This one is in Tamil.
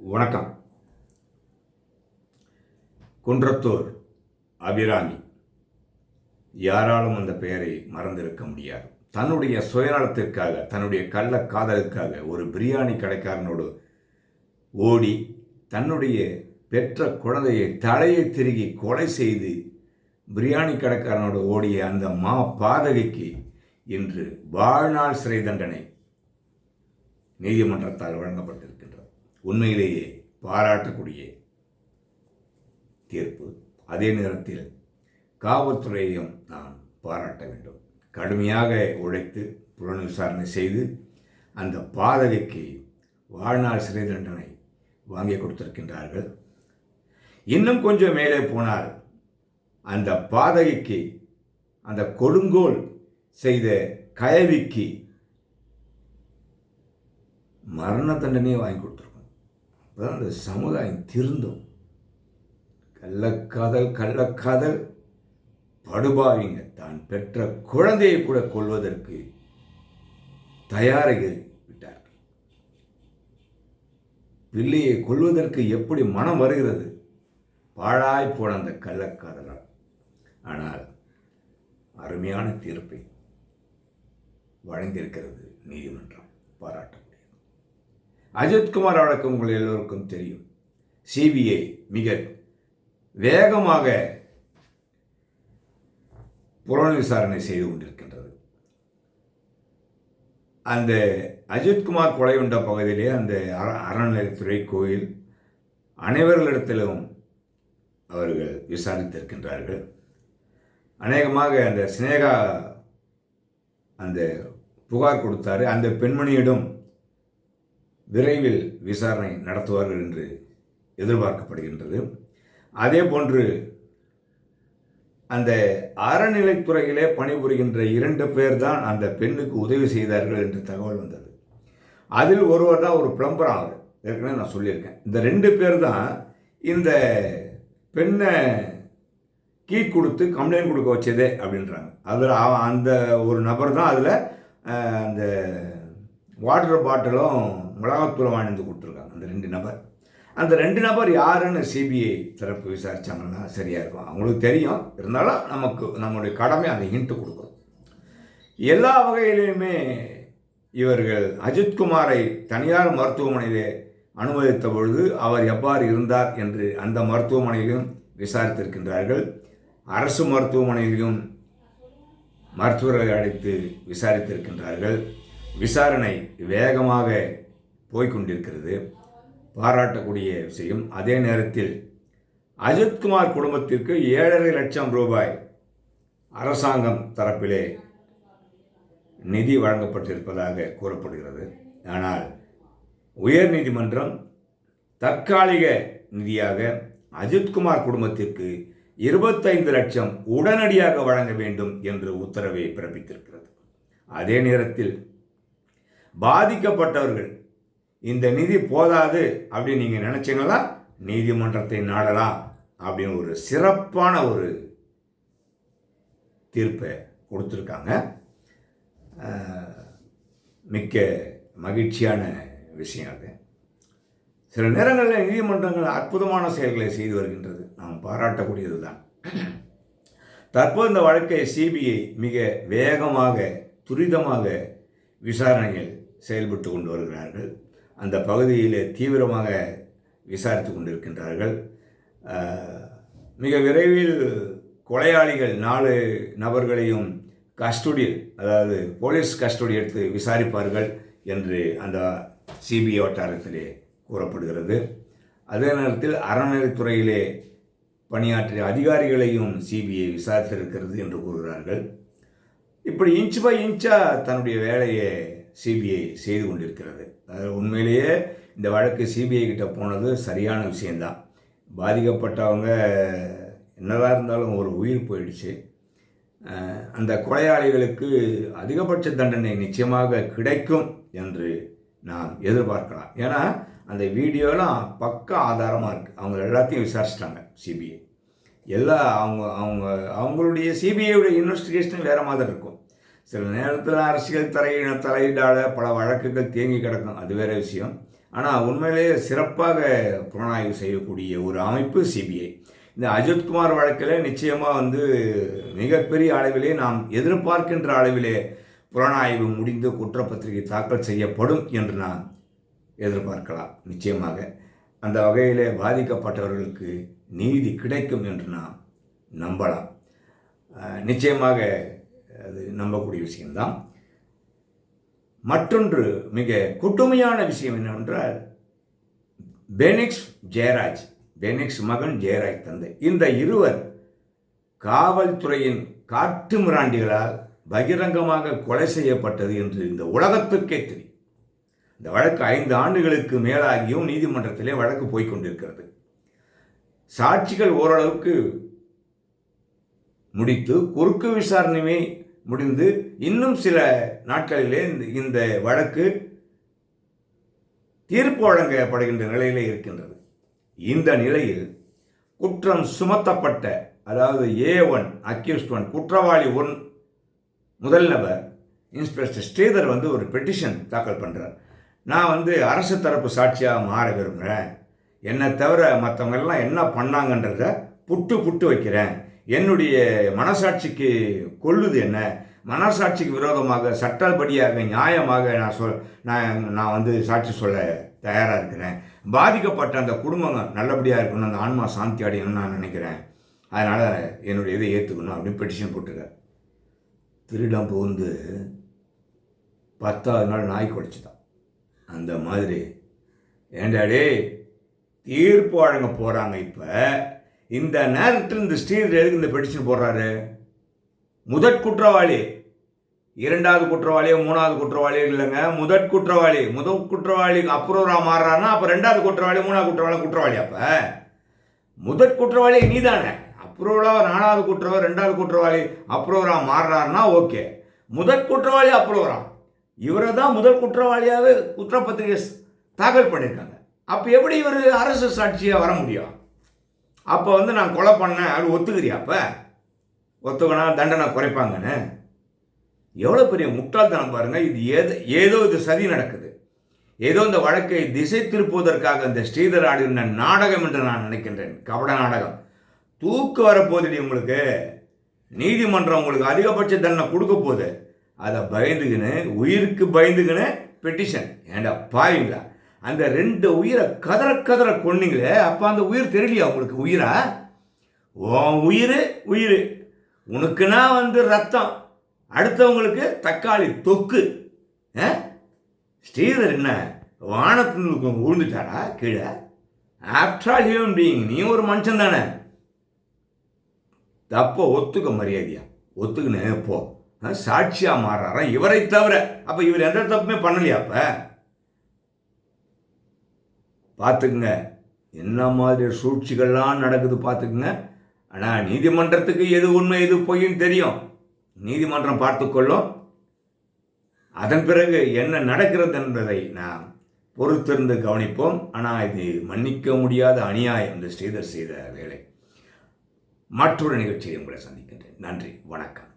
வணக்கம். குன்றத்தூர் அபிராமி. யாராலும் அந்த பெயரை மறந்திருக்க முடியாது. தன்னுடைய சுயநலத்திற்காக தன்னுடைய கள்ள காதலுக்காக ஒரு பிரியாணி கடைக்காரனோடு ஓடி தன்னுடைய பெற்ற குழந்தையை தலையை திருகி கொலை செய்து பிரியாணி கடைக்காரனோடு ஓடிய அந்த மா பாதகைக்கு இன்று வாழ்நாள் சிறை தண்டனை நீதிமன்றத்தால் வழங்கப்பட்டது. உண்மையிலேயே பாராட்டக்கூடிய தீர்ப்பு. அதே நேரத்தில் காவல்துறையையும் நாம் பாராட்ட வேண்டும். கடுமையாக உழைத்து புலன் விசாரணை செய்து அந்த பாதகைக்கு வாழ்நாள் சிறை தண்டனை வாங்கி கொடுத்திருக்கின்றார்கள். இன்னும் கொஞ்சம் மேலே போனால் அந்த பாதகைக்கு அந்த கொடுங்கோல் செய்த கயவிக்கு மரண தண்டனையை வாங்கி கொடுத்துருக்கோம். அப்பதான் அந்த சமுதாயம் திருந்தும். கள்ளக்காதல் கள்ளக்காதல் படுபாவிங்க தான் பெற்ற குழந்தையை கூட கொள்வதற்கு தயாராகி விட்டார்கள் பிள்ளையை கொள்வதற்கு எப்படி மனம் வருகிறது? பாழாய் போன அந்த கள்ளக்காதலால் ஆனால் அருமையான தீர்ப்பை வழங்கியிருக்கிறது நீதிமன்றம். பாராட்டம் அஜித்குமார் வழக்கம் உங்கள் எல்லோருக்கும் தெரியும். சிபிஐ மிக வேகமாக புலன் விசாரணை செய்து கொண்டிருக்கின்றது. அந்த அஜித்குமார் கொலை உண்ட பகுதியிலே அந்த அற அறநிலையத்துறை கோயில் அனைவர்களிடத்திலும் அவர்கள் விசாரித்திருக்கின்றார்கள். அநேகமாக அந்த சினேகா அந்த புகார் கொடுத்தாரு. அந்த பெண்மணியிடம் விரைவில் விசாரணை நடத்துவார்கள் என்று எதிர்பார்க்கப்படுகின்றது. அதே போன்று அந்த அறநிலைத்துறையிலே பணிபுரிகின்ற இரண்டு பேர் தான் அந்த பெண்ணுக்கு உதவி செய்தார்கள் என்று தகவல் வந்தது. அதில் ஒருவர் தான் ஒரு பிளம்பர் ஆகுது ஏற்கனவே நான் சொல்லியிருக்கேன். இந்த ரெண்டு பேர் தான் இந்த பெண்ணை கீ கொடுத்து கம்ப்ளைண்ட் கொடுக்க வச்சதே அப்படின்றாங்க. அதில் அந்த ஒரு நபர் தான் அதில் அந்த வாட்டர் பாட்டிலும் மிளகாத்தூளம் வாங்கிட்டு கொடுத்துருக்காங்க. அந்த ரெண்டு நபர். அந்த ரெண்டு நபர் யாருன்னு சிபிஐ தரப்பு விசாரித்தாங்கன்னா சரியாக இருக்கும். அவங்களுக்கு தெரியும். இருந்தாலும் நமக்கு நம்மளுடைய கடமை அந்த ஹிண்ட்டு கொடுக்கும். எல்லா வகையிலையுமே இவர்கள் அஜித்குமாரை தனியார் மருத்துவமனையிலே அனுமதித்த பொழுது அவர் எவ்வாறு இருந்தார் என்று அந்த மருத்துவமனையிலும் விசாரித்திருக்கின்றார்கள். அரசு மருத்துவமனையிலும் மருத்துவர்களை அழைத்து விசாரித்திருக்கின்றார்கள். விசாரணை வேகமாக போய்கொண்டிருக்கிறது பாராட்டக்கூடிய விஷயம் அதே நேரத்தில் அஜித்குமார் குடும்பத்திற்கு ஏழரை லட்சம் ரூபாய் அரசாங்கம் தரப்பிலே நிதி வழங்கப்பட்டிருப்பதாக கூறப்படுகிறது. ஆனால் உயர்நீதிமன்றம் தற்காலிக நிதியாக அஜித்குமார் குடும்பத்திற்கு இருபத்தைந்து லட்சம் உடனடியாக வழங்க வேண்டும் என்று உத்தரவை பிறப்பித்திருக்கிறது. அதே நேரத்தில் பாதிக்கப்பட்டவர்கள். இந்த நிதி போதாது அப்படின்னு நீங்கள் நினச்சிங்களா நீதிமன்றத்தை நாடலாம் அப்படின்னு ஒரு சிறப்பான ஒரு தீர்ப்பை கொடுத்துருக்காங்க. மிக்க மகிழ்ச்சியான விஷயம் அது. சில நேரங்களில் நீதிமன்றங்கள் அற்புதமான செயல்களை செய்து வருகின்றது. நாம் பாராட்டக்கூடியது தான். தற்போது இந்த வழக்கை சிபிஐ மிக வேகமாக துரிதமாக விசாரணைகள் செயல்பட்டு கொண்டு வருகிறார்கள். அந்த பகுதியில் தீவிரமாக விசாரித்து கொண்டிருக்கின்றார்கள். மிக விரைவில் கொலையாளிகள் நாலு நபர்களையும் கஸ்டடியில் அதாவது போலீஸ் கஸ்டடி எடுத்து விசாரிப்பார்கள் என்று அந்த சிபிஐ வட்டாரத்திலே கூறப்படுகிறது. அதே நேரத்தில் அறநிலைத்துறையிலே பணியாற்றிய அதிகாரிகளையும் சிபிஐ விசாரித்திருக்கிறது என்று கூறுகிறார்கள். இப்படி இன்ச் பை இன்ச்சாக தன்னுடைய வேலையை சிபிஐ செய்து கொண்டிருக்கிறது. அது உண்மையிலேயே இந்த வழக்கு சிபிஐ கிட்ட போனது சரியான விஷயந்தான் பாதிக்கப்பட்டவங்க என்னதான் இருந்தாலும் ஒரு உயிர் போயிடுச்சு. அந்த கொலையாளிகளுக்கு அதிகபட்ச தண்டனை நிச்சயமாக கிடைக்கும் என்று நாம் எதிர்பார்க்கலாம். ஏன்னா அந்த வீடியோலாம் பக்க ஆதாரமாக இருக்குது அவங்க எல்லாத்தையும் விசாரிச்சிட்டாங்க சிபிஐ எல்லா அவங்க அவங்க அவங்களுடைய சிபிஐயோட இன்வெஸ்டிகேஷன் வேறு மாதிரி இருக்கும். சில நேரத்தில் அரசியல் தலையின தலையீடால் பல வழக்குகள் தேங்கி கிடக்கும். அது வேறு விஷயம். ஆனால் உண்மையிலேயே சிறப்பாக புலனாய்வு செய்யக்கூடிய ஒரு அமைப்பு சிபிஐ இந்த அஜித்குமார் வழக்கில் நிச்சயமாக வந்து மிகப்பெரிய அளவிலே நாம் எதிர்பார்க்கின்ற அளவிலே புலனாய்வு முடிந்து குற்றப்பத்திரிகை தாக்கல் செய்யப்படும் என்று நான் எதிர்பார்க்கலாம் நிச்சயமாக. அந்த வகையிலே பாதிக்கப்பட்டவர்களுக்கு நீதி கிடைக்கும் என்று நாம் நம்பலாம். நிச்சயமாக அது நம்பக்கூடிய விஷயம்தான். மற்றொன்று மிக கொடுமையான விஷயம் என்னவென்றால் பெனிக்ஸ் ஜெயராஜ் பெனிக்ஸ் மகன் ஜெயராஜ் தந்தை இந்த இருவர் காவல்துறையின் காட்டு மிராண்டிகளால் பகிரங்கமாக கொலை செய்யப்பட்டது என்று இந்த உலகத்துக்கே தெரியும். இந்த வழக்கு ஐந்து ஆண்டுகளுக்கு மேலாகியும் நீதிமன்றத்திலே வழக்கு போய்கொண்டிருக்கிறது சாட்சிகள் ஓரளவுக்கு முடித்து குறுக்கு விசாரணையுமே முடிந்து இன்னும் சில நாட்களிலே இந்த வழக்கு தீர்ப்பு வழங்கப்படுகின்ற நிலையிலே இருக்கின்றது. இந்த நிலையில் குற்றம் சுமத்தப்பட்ட அதாவது ஏ ஒன் அக்யூஸ்ட் ஒன் குற்றவாளி ஒன் முதல் நபர் இன்ஸ்பெக்டர் ஸ்ரீதர் வந்து ஒரு பெட்டிஷன் தாக்கல் பண்ணுறார் நான் வந்து அரசு தரப்பு சாட்சியாக மாற விரும்புகிறேன். என்னை தவிர மற்றவங்க எல்லாம் என்ன பண்ணாங்கன்றத புட்டு புட்டு வைக்கிறேன். என்னுடைய மனசாட்சிக்கு கொள்ளுது என்ன? மனசாட்சிக்கு விரோதமாக சட்டப்படியாக நியாயமாக நான் சொல் நான் நான் வந்து சாட்சி சொல்ல தயாராக இருக்கிறேன். பாதிக்கப்பட்ட அந்த குடும்பம் நல்லபடியாக இருக்கணும் அந்த ஆன்மா சாந்தி அடையணும்னு நான் நினைக்கிறேன். அதனால் என்னுடைய இதை ஏற்றுக்கணும் அப்படின்னு பெட்டிஷன் போட்டிருக்கார். திருடம் புகுந்து பத்தாவது நாள் நாய் குடிச்சுதான். அந்த மாதிரி. ஏண்டாடே தீர்ப்பு வழங்க போகிறாங்க இப்போ. இந்த நேரத்தில் இந்த ஸ்ரீதர் எதுக்கு இந்த பெட்டிஷன் போடுறாரு? முதற் குற்றவாளி. இரண்டாவது குற்றவாளியோ மூணாவது குற்றவாளியோ இல்லைங்க. முதற் குற்றவாளி. முதல் குற்றவாளி அப்ரூவரா மாறுறாருன்னா அப்போ ரெண்டாவது குற்றவாளி மூணாவது குற்றவாளி குற்றவாளி அப்போ. முதற் குற்றவாளி நீதானே. அப்ரூவலாக நாலாவது குற்றவாளி ரெண்டாவது குற்றவாளி அப்ரூவராக மாறுறாருன்னா ஓகே. முதற் குற்றவாளி அப்ரூவரா இவரை தான் முதல் குற்றவாளியாகவே குற்றப்பத்திரிகை தாக்கல் பண்ணியிருக்காங்க. அப்போ எப்படி இவர் அரசு சாட்சியாக வர முடியும்? அப்போ வந்து நான் கொலை பண்ணேன் அது ஒத்துக்கிறியா அப்போ? ஒத்துக்கணா தண்டனை குறைப்பாங்கன்னு. எவ்வளோ பெரிய முட்டாள்தனம் பாருங்க. இது ஏதோ ஏதோ இது சதி நடக்குது. ஏதோ இந்த வழக்கை திசை திருப்புவதற்காக இந்த ஸ்ரீதர் ஆடின நாடகம் என்று நான் நினைக்கின்றேன். கபட நாடகம். தூக்கு வரப்போகுதுடி உங்களுக்கு. நீதிமன்றம் உங்களுக்கு அதிகபட்ச தண்டனை கொடுக்க போகுது. அதை பயந்துக்கின்னு உயிருக்கு பயந்துக்கின்னு பெட்டிஷன் ஏண்டா பாவீங்களா? அந்த ரெண்டு உயிரை கதற கதற கொன்னீங்களே அப்போ அந்த உயிர் தெரியலையா உங்களுக்கு? உயிரா? உன் உயிர் உயிர். உனக்குன்னா வந்து ரத்தம். அடுத்தவங்களுக்கு தக்காளி தொக்கு. ஆ? ஸ்ரீதர் என்ன வானத்துக்கு விழுந்துட்டாரா கீழே? ஆஃப்டர் ஆல் ஹியூமன் பீயிங் நீ ஒரு மனுஷன் தானே. தப்போ ஒத்துக்க மரியாதையா? ஒத்துக்குன்னு போ. சாட்சியாக மாறாரா? இவரை தவிர. அப்போ இவர் எந்த தப்புமே பண்ணலையா அப்போ? பார்த்துக்குங்க. என்ன மாதிரி சூழ்ச்சிகள்லாம் நடக்குது பார்த்துக்குங்க. ஆனால் நீதிமன்றத்துக்கு எது உண்மை எது பொய்ன்னு தெரியும். நீதிமன்றம் பார்த்துக்கொள்ளும். அதன் பிறகு என்ன நடக்கிறது என்பதை நாம் பொறுத்திருந்து கவனிப்போம். ஆனால் இது மன்னிக்க முடியாத அநியாயம் இந்த ஸ்ரீதர் செய்த வேலை. மற்றொரு நிகழ்ச்சியை உங்களை சந்திக்கின்றேன். நன்றி வணக்கம்.